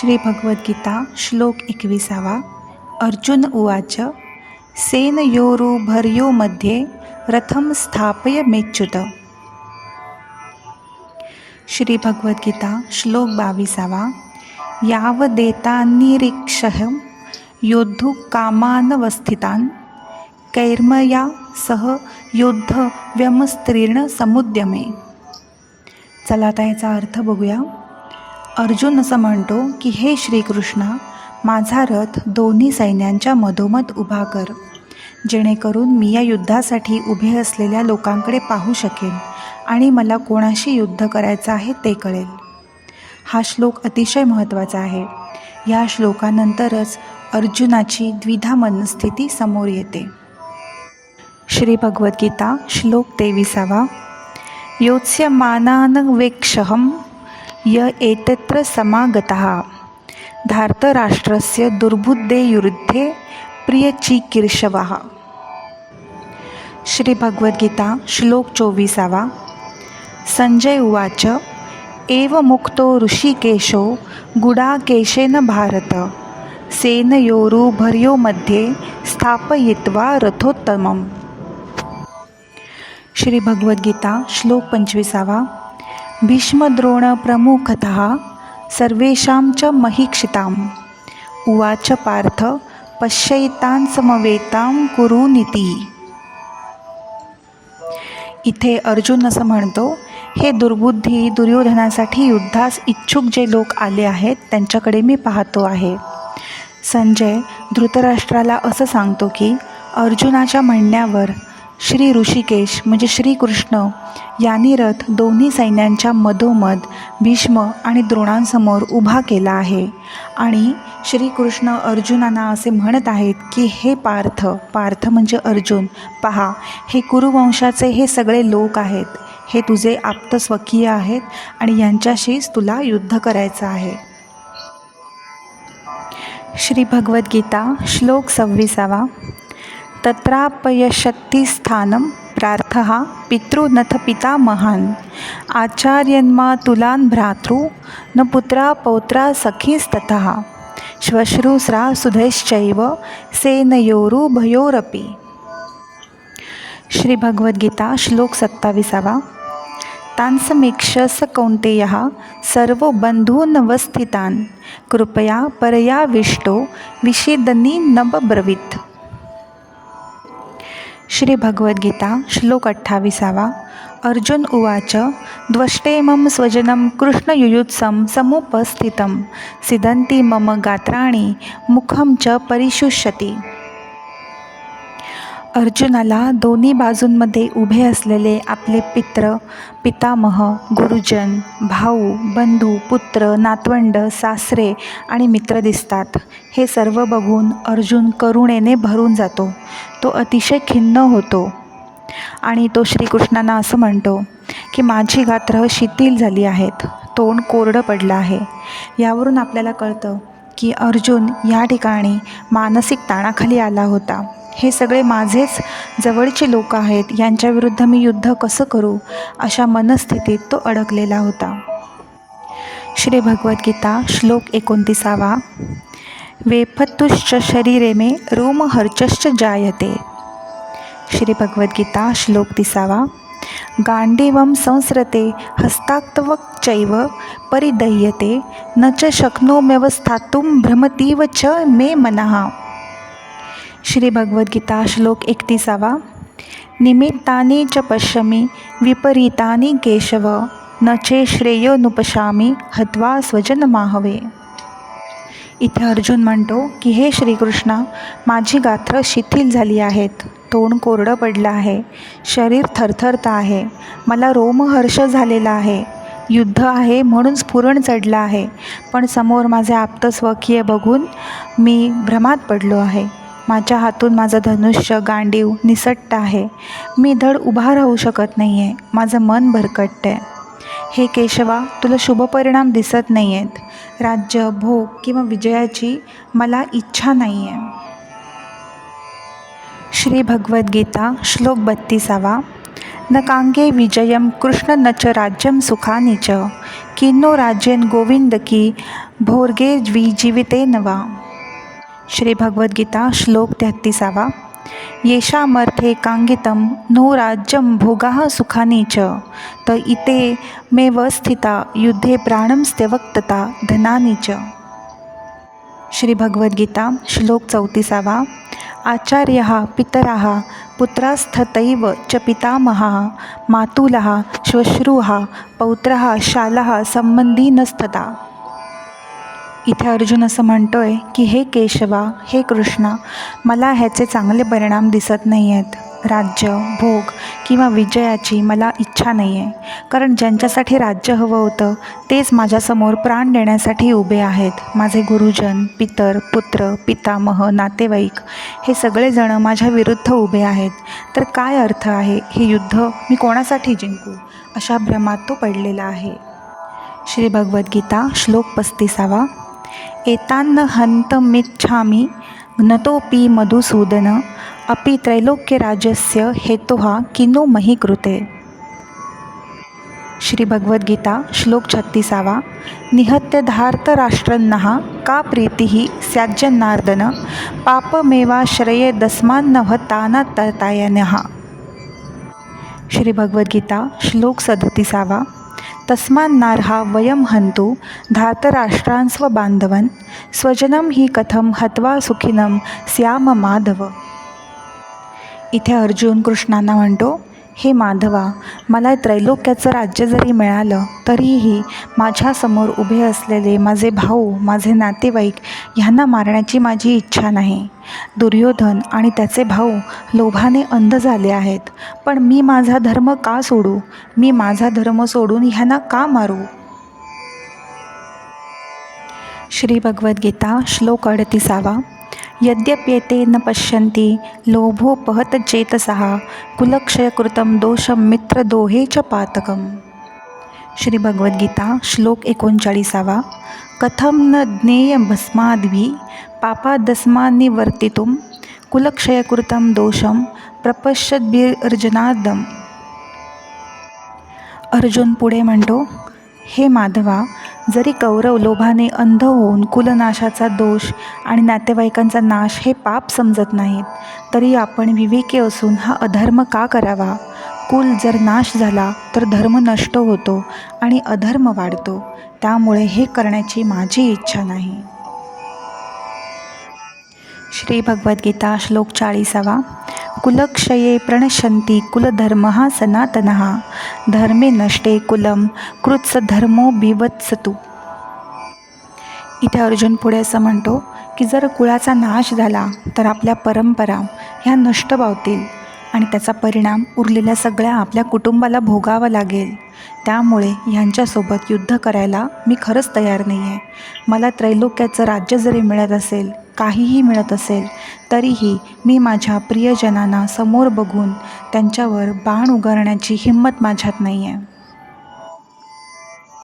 श्री भगवद्गीता श्लोक एकविसावा अर्जुन उवाच सेनयोरुभर्यो मध्ये रथम स्थापय मेच्युत. श्री भगवद्गीता श्लोक बावीसावा यावदेतान्निरीक्षः योद्धु कामानवस्थितान् कैर्मया सह युद्ध व्यमस्त्रीर्ण समुद्यमे. चला आता याचा अर्थ बघूया. अर्जुन असं म्हणतो की हे श्रीकृष्णा माझा रथ दोन्ही सैन्यांच्या मधोमध उभा कर. जेणेकरून मी या युद्धासाठी उभे असलेल्या लोकांकडे पाहू शकेन आणि मला कोणाशी युद्ध करायचं आहे ते कळेल. हा श्लोक अतिशय महत्त्वाचा आहे. या श्लोकानंतरच अर्जुनाची द्विधा मनस्थिती समोर येते. श्री भगवद्गीता श्लोक तेविसावा. योत्स्यमानानवेक्षहं य एतत्र समागतः। धार्तराष्ट्रस्य दुर्बुद्धेयुरुद्धे प्रियचिकीर्षवः। श्रीभगवद्गीता श्लोक चोवीसावा। संजय उवाच एव मुक्तो ऋषिकेशो गुडाकेशेन भारत सेनयोरुभर्यो मध्ये स्थापयित्वा रथोत्तमम्। श्रीभगवद्गीता श्लोक पंचवीसावा। भीष्मद्रोणप्रमुखतः सर्वेषां च महीक्षिताम्। उवाच पार्थ पश्यैतान् समवेतां कुरुनिती इथे अर्जुन असं म्हणतो हे दुर्बुद्धी दुर्योधनासाठी युद्धास इच्छुक जे लोक आले आहेत त्यांच्याकडे मी पाहतो आहे. संजय धृतराष्ट्राला असं सांगतो की अर्जुनाच्या म्हणण्यावर श्री ऋषिकेश म्हणजे श्रीकृष्ण यांनी रथ दोन्ही सैन्यांच्या मधोमध भीष्म आणि द्रोणांसमोर उभा केला आहे. आणि श्रीकृष्ण अर्जुनांना असे म्हणत आहेत की हे पार्थ पार्थ म्हणजे अर्जुन पहा हे कुरुवंशाचे हे सगळे लोक आहेत. हे तुझे आप्त स्वकीय आहेत आणि यांच्याशीच तुला युद्ध करायचं आहे. श्री भगवद्गीता श्लोक सव्वीसावा. तत्रापयशक्तिस्थानं प्रार्थः पितृनथ पिता महान्। आचार्यन्मातुलान् भ्रातृ न पुत्रा पौत्रा सखीस्ततः। श्वश्रूस्रा सुधैश्चैव सेनयोरुभयोरपि। श्रीभगवद्गीता श्लोक सत्ताविसावा। स कौन्तेयः सर्वो बन्धूनवस्थितान् कृपया परयाविष्टो विषेदनी नबब्रवीत श्री भगवद्गीता श्लोक अठ्ठाविसावा अर्जुन उवाच द्वष्टेमं स्वजनं कृष्णयुयुत्सं समुपस्थितं सिदन्ति मम गात्राणि मुखं च परिशुष्यति। अर्जुनाला दोन्ही बाजूंमध्ये उभे असलेले आपले पित्र पितामह गुरुजन भाऊ बंधू पुत्र नातवंड सासरे आणि मित्र दिसतात. हे सर्व बघून अर्जुन करुणेने भरून जातो. तो अतिशय खिन्न होतो आणि तो श्रीकृष्णांना असं म्हणतो की माझी गात्र शिथिल झाली आहेत. तोंड कोरडं पडलं आहे. यावरून आपल्याला कळतं की अर्जुन या ठिकाणी मानसिक ताणाखाली आला होता. हे सगळे माझेच जवळचे लोक आहेत. यांच्याविरुद्ध मी युद्ध कसं करू? अशा मनस्थितीत तो अडकलेला होता. श्री भगवद्गीता श्लोक एकोणतीसावा. वेफतुश्च शरीरे मे रोमहर्चश्च जायते. श्री भगवद्गीता श्लोक तिसावा. गांडीवम संस्रते हस्ताक्तवक्चैव परिदह्यते। न च शक्नोम्यवस्थातुं भ्रमतीव च मे मनः। श्री भगवद्गीता श्लोक एकतीसावा. निमित्ताने च पश्यमी विपरीताने केशव न चे श्रेयोनुपशामी हत्वा स्वजनमाहवे. इथे अर्जुन म्हणतो की हे श्रीकृष्णा माझी गात्र शिथिल झाली आहेत तोंड कोरडं पडलं आहे शरीर थरथरतं आहे मला रोमहर्ष झालेला आहे युद्ध आहे म्हणून स्फुरण चढलं आहे पण समोर माझे आप्तस्वकीय बघून मी भ्रमात पडलो आहे. माझ्या हातून माझं धनुष्य गांडीव निसट्ट आहे. मी धड उभा राहू शकत नाही आहे माझं मन भरकटतं आहे हे केशवा तुला शुभपरिणाम दिसत नाही आहेत राज्य भोग किंवा विजयाची मला इच्छा नाही आहे श्री भगवद्गीता श्लोक बत्तीसावा. न कांगे विजयं कृष्ण न च राज्यं सुखानी च. किन्नो राज्येन गोविंद की भोरगे जीवितेन वा. श्री भगवद्गीता श्लोक तेहत्तीसावा येषामर्थे काङ्गितं नो राज्यं भोगाः सुखानि च। त इते मेव स्थिता युद्धे प्राणं स्त्यवक्तता धनानि च। श्री भगवद्गीता श्लोक चौतीसावा। आचार्यः पितरः पुत्रास्थतैव च पितामहः मातुलः श्वश्रूः पौत्रः शालः संबंधी नसतता इथे अर्जुन असं म्हणतोय की हे केशवा हे कृष्णा मला ह्याचे चांगले परिणाम दिसत नाही आहेत राज्य भोग किंवा विजयाची मला इच्छा नाही आहे कारण ज्यांच्यासाठी राज्य हवं होतं तेच माझ्यासमोर प्राण देण्यासाठी उभे आहेत. माझे गुरुजन पितर पुत्र पितामह नातेवाईक हे सगळेजणं माझ्या विरुद्ध उभे आहेत. तर काय अर्थ आहे हे युद्ध? मी कोणासाठी जिंकू? अशा भ्रमात तो पडलेला आहे. श्री भगवद्गीता श्लोक पस्तीसावा. एतान्न हन्तमिच्छामि घ्नतोऽपि मधुसूदन अपि त्रैलोक्यराज्यस्य हेतुः किनो मही कृते। श्रीभगवद्गीता श्लोक छत्तीसावा निहत्य धार्तराष्ट्रन्नः का प्रीतिः स्याज्जन्नार्दन पापमेवाश्रये दस्मान्नः ताना श्रीभगवद्गीता श्लोक सदतीसावा तस्मान्नार्हा वयं हन्तु धातराष्ट्रान् स्वबान्धवन् स्वजनं हि कथं हत्वा सुखिनं स्याम माधव। इथे अर्जुन कृष्णांना म्हणतो हे माधवा मला त्रैलोक्याचं राज्य जरी मिळालं तरीही माझ्यासमोर उभे असलेले माझे भाऊ माझे नातेवाईक ह्यांना मारण्याची माझी इच्छा नाही. दुर्योधन आणि त्याचे भाऊ लोभाने अंध झाले आहेत. पण मी माझा धर्म का सोडू? मी माझा धर्म सोडून ह्यांना का मारू? श्री भगवद्गीता श्लोक अडतीसावा. यद्यप्येते न पश्यन्ति लोभोपहत चेतसः कुलक्षयकृतं दोषं मित्रदोहे च पातकम्। श्री भगवद्गीता श्लोक एकोणचाळीसावा। कथं न ज्ञेयभस्माद्भिः पापादस्मान्निवर्तितुं कुलक्षयकृतं दोषं प्रपश्यद्भिर्जनादम अर्जुन पुढे म्हणतो हे माधवा जरी कौरव लोभाने अंध होऊन कुलनाशाचा दोष आणि नातेवाईकांचा नाश हे पाप समजत नाहीत तरी आपण विवेकी असून हा अधर्म का करावा? कुल जर नाश झाला तर धर्म नष्ट होतो आणि अधर्म वाढतो. त्यामुळे हे करण्याची माझी इच्छा नाही. श्री भगवद्गीता श्लोक चाळीसावा. कुलक्षये प्रणशंती कुलधर्म सनातन। धर्मे नष्टे कुलम कृत्स धर्मो बिवत्सतु। इथे अर्जुन पुढे असं म्हणतो की जर कुळाचा नाश झाला तर आपल्या परंपरा ह्या नष्ट पावतील आणि त्याचा परिणाम उरलेल्या सगळ्या आपल्या कुटुंबाला भोगावा लागेल. त्यामुळे ह्यांच्यासोबत युद्ध करायला मी खरंच तयार नाही आहे मला त्रैलोक्याचं राज्य जरी मिळत असेल काहीही मिळत असेल तरीही मी माझ्या प्रियजनांना समोर बघून त्यांच्यावर बाण उगारण्याची हिंमत माझ्यात नाही आहे